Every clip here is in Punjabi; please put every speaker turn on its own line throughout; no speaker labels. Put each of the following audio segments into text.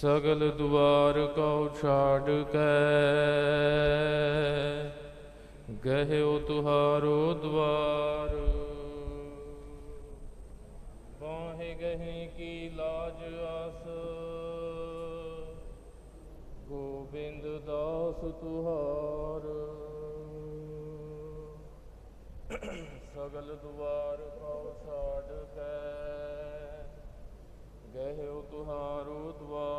ਸਗਲ ਦੁਆਰ ਕਉ ਛਾੜ ਕੈ। ਗਹਿਓ ਤੁਹਾਰੋ ਦੁਆਰ। ਬਾਹੇ ਗਹਿ ਕੀ ਲਾਜ ਆਸ। ਗੋਬਿੰਦ ਦਾਸ ਤੁਹਾਰ। ਸਗਲ ਦੁਆਰ ਕਉ ਛਾੜ ਕੈ। ਗਹਿਓ ਤੁਹਾਰੋ ਦੁਆਰ।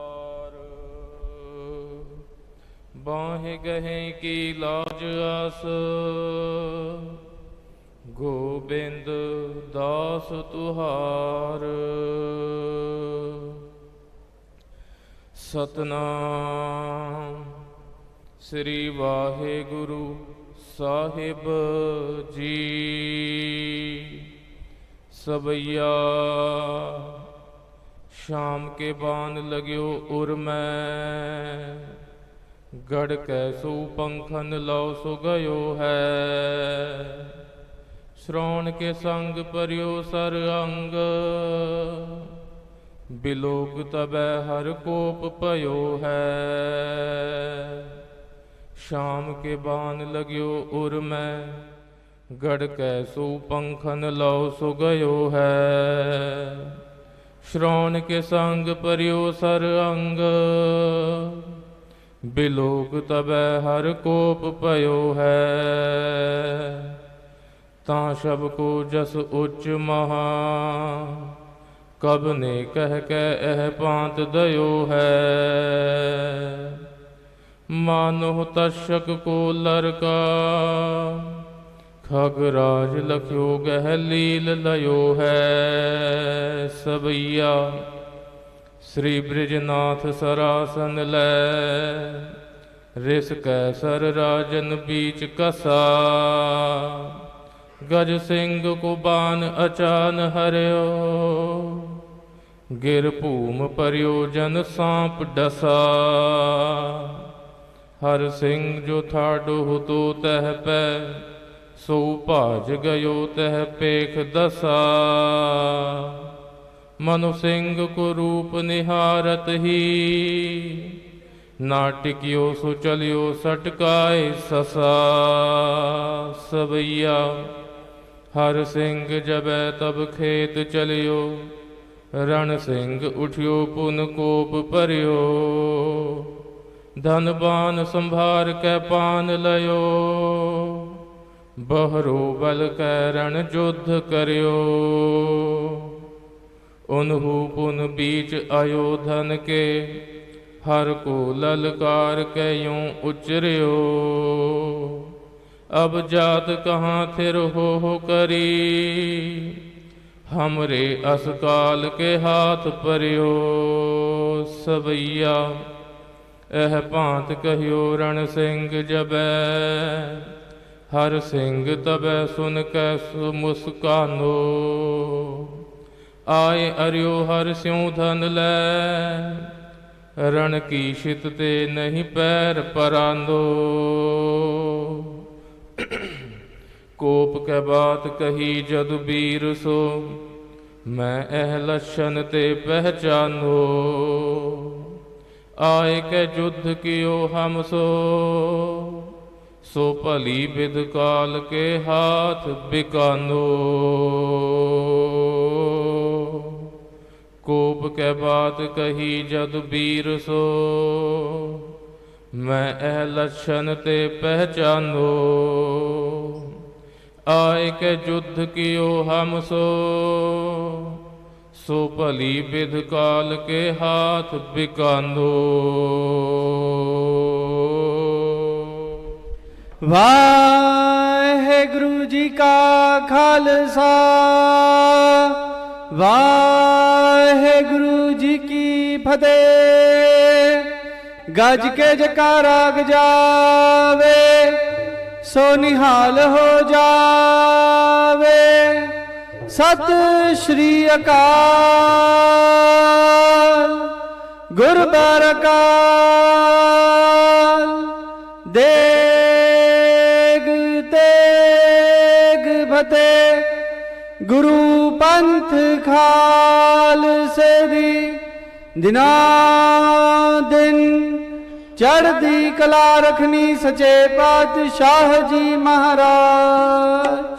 ਬਾਹੇ ਗਹੇ ਕੀ ਲਾਜ ਆਸ। ਗੋਬਿੰਦ ਦਾਸ ਤੁਹਾਰ। ਸਤਨਾਮ ਸ੍ਰੀ ਵਾਹਿਗੁਰੂ ਸਾਹਿਬ ਜੀ। ਸਬਈਆ ਸ਼ਾਮ ਕੇ ਬਾਨ ਲਗਿਓ ਉਰ ਮੈਂ। ਗੜ ਕੈ ਸੋ ਪੰਖਨ ਲਉ ਸੁ ਗਇਓ ਹੈ। ਸ਼੍ਰੋਣ ਕੇ ਸੰਗ ਪਰਿਓ ਸਰ ਅੰਗ। ਬਿਲੋਕ ਤਬੈ ਹਰ ਕੋਪ ਭਇਓ ਹੈ। ਸ਼ਾਮ ਕੇ ਬਾਨ ਲਗਿਓ ਉਰ ਮੈਂ। ਗੜ ਕੈ ਸੋ ਪੰਖਨ ਲਉ ਸੁ ਗਇਓ ਹੈ। ਸ਼੍ਰੋਣ ਕੇ ਸੰਗ ਪਰਿਓ ਸਰ ਅੰਗ। ਬਿਲੋਕ ਤਬੈ ਹਰ ਕੋਪ ਭਇਓ ਹੈ। ਤਾਂ ਸ਼ਬ ਕੋ ਜਸ ਉੱਚ ਮਹਾ, ਕਬ ਨੇ ਕਹਿ ਕੇ ਇਹ ਪਾਂਤ ਦਇਓ ਹੈ। ਮਾਨੋ ਤਸ਼ਕ ਕੋ ਲਰਕਾ ਖਗਰਾਜ ਲਖਿਓ ਗਹਿ ਲੀਲ ਲਇਓ ਹੈ। ਸਬਈਆ ਸ੍ਰੀ ਬ੍ਰਿਜਨਾਥ ਸਰਾਸਨ ਲੈ। ਰਿਸ ਕੈ ਸਰ ਰਾਜਨ ਬੀਚ ਕਸਾ। ਗਜ ਸਿੰਘ ਕੋ ਬਾਨ ਅਚਾਨ ਹਰਿਓ। ਗਿਰ ਭੂਮ ਪਰਿਓ ਜਨ ਸਾਂਪ ਡਸਾ। ਹਰ ਸਿੰਘ ਜੋ ਥਾਡੋ ਤੋ ਤਹਿ ਪੈ, ਸੋ ਭਾਜ ਗਇਓ ਤਹਿ ਪੇਖ ਦਸਾ। ਮਨੁ ਸਿੰਘ ਕੋ ਰੂਪ ਨਿਹਾਰਤ ਹੀ। ਨਾਟਿਕਿਓ ਸੋ ਚਲਿਓ ਸਟਕਾਏ ਸਸਾ ਸਬਈਆ ਹਰ ਸਿੰਘ ਜਬੈ ਤਬ ਖੇਤ ਚਲਿਓ। ਰਣ ਸਿੰਘ ਉਠਿਓ ਪੁਨ ਕੋਪ ਭਰਿਓ। ਧਨਬਾਨ ਸੰਭਾਰ ਕੈ ਪਾਨ ਲਇਓ। ਬਹਰੋ ਬਲ ਕੈ ਰਣ ਜੁਧ ਕਰਿਓ। ਉਨਹੂ ਪੁਨ ਬੀਚ ਆਇਓ ਧਨ ਕੇ, ਹਰ ਕੋ ਲਲਕਾਰ ਕੈ ਯੂੰ ਉਚਰਿਓ। ਅਬ ਜਾਤ ਕਹਾਂ ਥਿਰ ਹੋ ਹੋ ਕਰੀ, ਹਮਰੇ ਅਸਕਾਲ ਕੇ ਹਾਥ ਪਰਿਓ ਸਬਈਆ ਇਹ ਭਾਂਤ ਕਹਿਓ ਰਣ ਸਿੰਘ ਜਬੈ, ਹਰ ਸਿੰਘ ਤਬੈ ਸੁਨ ਕੈ ਸੁ ਮੁਸਕਾਨੋ। ਆਏ ਅਰਿਓ ਹਰ ਸਿਉ ਧਨ ਲੈ। ਰਣ ਕੀ ਛਿਤ ਤੇ ਨਹੀਂ ਪੈਰ ਪਰਾਂਦੋ। ਕੋਪ ਕੈ ਬਾਤ ਕਹੀ ਜਦ ਬੀਰ ਸੋ। ਮੈਂ ਇਹ ਲਛਨ ਤੇ ਪਹਿਚਾਨੋ। ਆਏ ਕੈ ਜੁਧ ਕਿਓ ਹਮ ਸੋ। ਸੋ ਭਲੀ ਵਿਦ ਕਾਲ ਕੇ ਹਾਥ ਬਿਕਾਨੋ। ਕੋਪ ਕੈ ਬਾਤ ਕਹੀ ਜਦ ਬੀਰ ਸੋ। ਮੈਂ ਇਹ ਲਛਨ ਤੇ ਪਹਿਚਾਨੋ। ਆਏ ਕੇ ਜੁਧ ਕਿਓ ਹਮ ਸੋ। ਸੋ ਭਲੀ ਵਿਧ ਕਾਲ ਕੇ ਹਾਥ ਬਿਕਾਨੋ।
ਵਾਹਿਗੁਰੂ ਜੀ ਕਾ ਖਾਲਸਾ। ਵਾਹਿਗੁਰੂ ਜੀ ਕੀ ਫਤਿਹ। ਗੱਜ ਕੇ ਜਕਾਰਾ ਗਜਾਵੇ ਸੋ ਨਿਹਾਲ ਹੋ ਜਾਵੇ। ਸਤਿ ਸ਼੍ਰੀ ਅਕਾਲ। ਗੁਰ ਬਰਕਾਲ ਦੇਗ ਤੇਗ ਫਤਿਹ। ਗੁਰੂ ਪੰਥ ਖਾਲਸੇ ਦੀ ਦਿਨਾਰ ਦਿਨ ਚੜ੍ਹਦੀ ਕਲਾ ਰਖਨੀ ਸਚੇ ਪਾਤਸ਼ਾਹ ਜੀ ਮਹਾਰਾਜ।